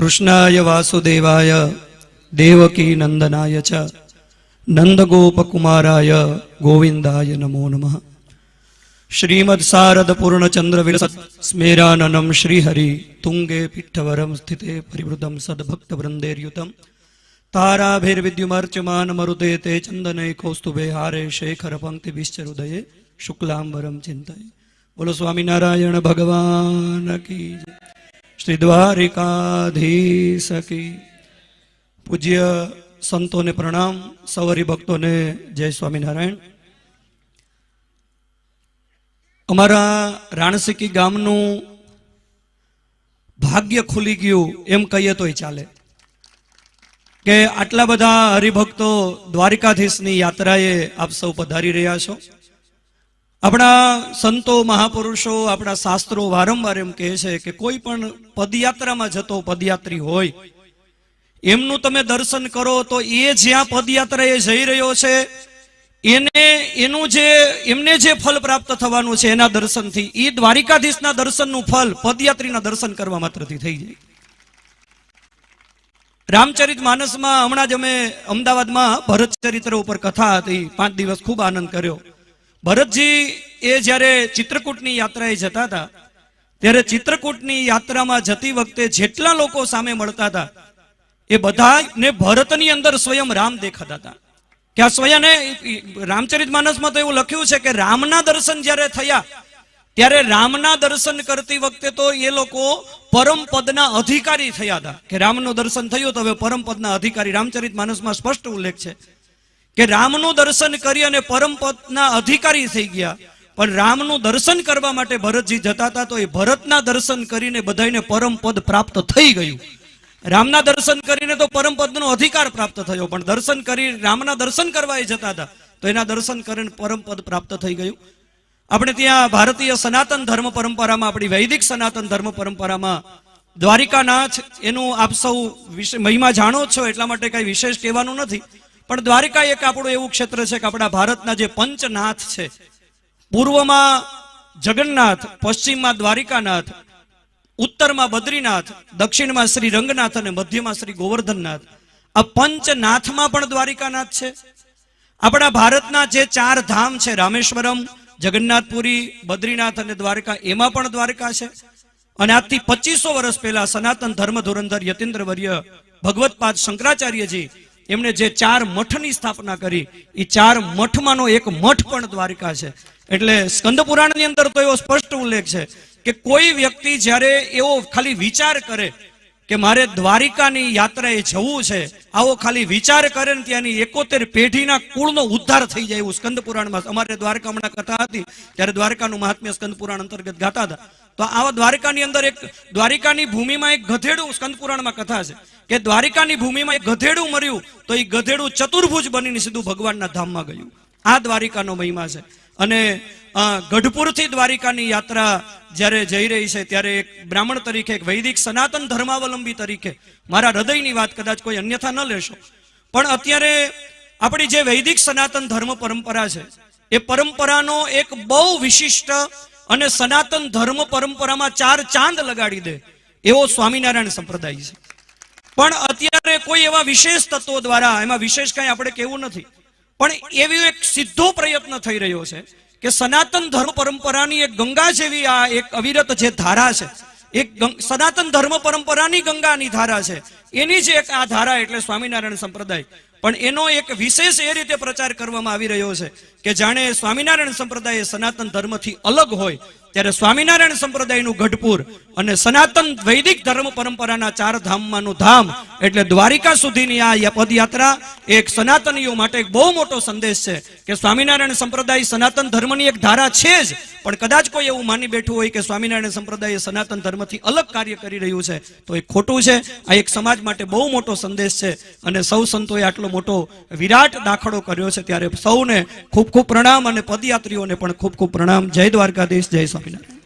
કૃષ્ણાય વાસુદેવાય, દેવકી નંદનાય ચ, નંદગોપકુમારાય ગોવિંદાય નમો નમઃ. શ્રીમદ શારદ પૂર્ણચંદ્ર વિરસત સ્મેરાનનમ શ્રીહરિ તુંગે પીઠવરમ સ્થિતે પરિવૃતમ સદભક્ત વૃંદેર્યુતમ. તારાભિર્વિદ્યુમર્ચમાન મરુતે તે ચંદને કૌસ્તુભે હારે શેખર પંક્તિ શુક્લાંબરમ ચિંતય. બોલો સ્વામિનારાયણ ભગવાન કી જય. શ્રી દ્વારિકાધીશ કી પૂજ્ય સંતોને પ્રણામ, સવરી ભક્તોને જય સ્વામિનારાયણ. અમારા રાણસીકી ગામનું ભાગ્ય ખુલી ગયું એમ કહીએ તોય ચાલે. કે આટલા બધા હરિભક્તો દ્વારિકાધીશની યાત્રાએ આપ સૌ પધારી રહ્યા છો. આપણા સંતો મહાપુરુષો, આપણા શાસ્ત્રો વારંવાર એમ કહે છે કે કોઈ પણ પદયાત્રામાં જતો પદયાત્રી હોય, એમનું તમે દર્શન કરો તો એ જ્યાં પદયાત્રાએ જઈ રહ્યો છે, એને, એનું જે, એમને જે ફલ પ્રાપ્ત થવાનું છે એના દર્શનથી એ દ્વારિકાધીશના દર્શનનું ફલ પદયાત્રીના દર્શન કરવા માત્રથી થઈ જાય. રામચરિત માનસમાં હમણાં જ અમે અમદાવાદમાં ભરત ચરિત્ર ઉપર કથા હતી, પાંચ દિવસ ખૂબ આનંદ કર્યો. ભરતજી એ જ્યારે ચિત્રકૂટની યાત્રાએ જતા હતા, ત્યારે ચિત્રકૂટની યાત્રામાં જતી વખતે જેટલા લોકો સામે મળતા હતા, એ બધાને ભરતની અંદર સ્વયં રામ દેખાતા હતા. કે આ સ્વયં રામચરિત માનસમાં તો એવું લખ્યું છે કે રામના દર્શન જ્યારે થયા, ત્યારે રામના દર્શન કરતી વખતે તો એ લોકો પરમ પદના અધિકારી થયા હતા. કે રામનું દર્શન થયું તો હવે પરમ પદના અધિકારી, રામચરિત માનસમાં સ્પષ્ટ ઉલ્લેખ છે. કે રામનું દર્શન કરી અને પરમ પદના અધિકારી થઈ ગયા. પણ રામનું દર્શન કરવા માટે ભરતજી જતા હતા તો એ ભરતના દર્શન કરીને બધાને પરમ પદ પ્રાપ્ત થઈ ગયું. રામના દર્શન કરીને તો પરમ પદનો અધિકાર પ્રાપ્ત થયો, પણ દર્શન કરી રામના દર્શન કરવા એ જતા હતા. તો એના દર્શન કરીને પરમ પદ પ્રાપ્ત થઈ ગયું. આપણે ત્યાં ભારતીય સનાતન ધર્મ પરંપરામાં, આપણી વૈદિક સનાતન ધર્મ પરંપરામાં દ્વારિકાનાથ, એનું આપ સૌ વિશે મહિમા જાણો છો, એટલા માટે કઈ વિશેષ કહેવાનું નથી. પણ દ્વારિકા એક આપણું એવું ક્ષેત્ર છે કે આપણા ભારતના જે પંચનાથ છે, પૂર્વમાં જગન્નાથ, પશ્ચિમમાં દ્વારિકાનાથ, ઉત્તરમાં બદ્રીનાથ, દક્ષિણમાં શ્રી રંગનાથ અને મધ્યમાં શ્રી ગોવર્ધનનાથ. આ પંચનાથમાં પણ દ્વારિકાનાથ છે. આપણા ભારતના જે ચાર ધામ છે, રામેશ્વરમ, જગન્નાથપુરી, બદ્રીનાથ અને દ્વારકા, એમાં પણ દ્વારકા છે. અને આજથી પચીસો વર્ષ પહેલા સનાતન ધર્મ ધોરંધર યતીન્દ્રવર્ય ભગવતપાદ શંકરાચાર્યજી એમણે જે ચાર મઠની સ્થાપના કરી એ ચાર મઠમાંનો એક મઠ પણ દ્વારિકા છે. એટલે સ્કંદ પુરાણની અંદર તો એવો સ્પષ્ટ ઉલ્લેખ છે કે કોઈ વ્યક્તિ જ્યારે એવો ખાલી વિચાર કરે કે મારે દ્વારિકાની યાત્રાએ જવું છે. આવો ખાલી વિચાર કરે ને ત્યાંની એકોતેર પેઢીના કુળનો ઉદ્ધાર થઈ જાય એવું સ્કંદ પુરાણમાં અમારે દ્વારકા હમણાં કથા હતી, ત્યારે દ્વારકાનું મહાત્મ્ય સ્કંદ પુરાણ અંતર્ગત ગાતા હતા. તો આવા દ્વારિકાની અંદર એક, દ્વારિકાની ભૂમિમાં એક ગધેડું સ્કંદ પુરાણમાં કથા છે. કે દ્વારિકાની ભૂમિમાં એક ગધેડું મર્યું, તો એ ગધેડું ચતુર્ભુજ બનીને સીધું ભગવાનના ધામમાં ગયું. આ દ્વારિકાનો મહિમા છે. અને ગઢપુરથી દ્વારિકાની યાત્રા જ્યારે જઈ રહી છે, ત્યારે એક બ્રાહ્મણ તરીકે, એક વૈદિક સનાતન ધર્માવલંબી તરીકે, મારા હૃદયની વાત કદાચ કોઈ અન્યથા ન લેશો. પણ અત્યારે આપણી જે વૈદિક સનાતન ધર્મ પરંપરા છે, એ પરંપરાનો એક બહુ વિશિષ્ટ અને સનાતન ધર્મ પરંપરામાં ચાર ચાંદ લગાડી દે, એવો સ્વામિનારાયણ સંપ્રદાય છે. પણ અત્યારે કોઈ એવા વિશેષ તત્વો દ્વારા, એમાં વિશેષ કઈ આપણે કેવું નથી. પણ એવી એક સીધો પ્રયત્ન થઈ રહ્યો છે કે સનાતન ધર્મ પરંપરાની એક ગંગા જેવી આ એક અવિરત જે ધારા છે, એક સનાતન ધર્મ પરંપરાની ગંગાની ધારા છે, એની જે એક આ ધારા એટલે સ્વામિનારાયણ સંપ્રદાય. પણ એનો એક વિશેષ એ રીતે પ્રચાર કરવામાં આવી રહ્યો છે કે જાણે સ્વામિનારાયણ સંપ્રદાય સનાતન ધર્મથી અલગ હોય ત્યારે સ્વામિનારાયણ સંપ્રદાયનું ગઢપુર અને સનાતન વૈદિક ધર્મ પરંપરાના ચાર ધામમાંનું ધામ એટલે દ્વારિકા સુધીની આ પદયાત્રા એક સનાતનીઓ માટે બહુ મોટો સંદેશ છે કે સ્વામિનારાયણ સંપ્રદાય સનાતન ધર્મની એક ધારા છે જ, પણ કદાચ કોઈ એવું માની બેઠું હોય કે સ્વામિનારાયણ સંપ્રદાય સનાતન ધર્મથી અલગ કાર્ય કરી રહ્યું છે, તો એ ખોટું છે. આ એક સમાજ માટે બહુ મોટો સંદેશ છે અને સૌ સંતોએ આટલો મોટો વિરાટ દાખલો કર્યો છે. ત્યારે સૌને ખૂબ ખૂબ પ્રણામ અને પદયાત્રીઓને પણ ખૂબ ખૂબ પ્રણામ. જય દ્વારકાધીશ, જય સ્વામિનારાયણ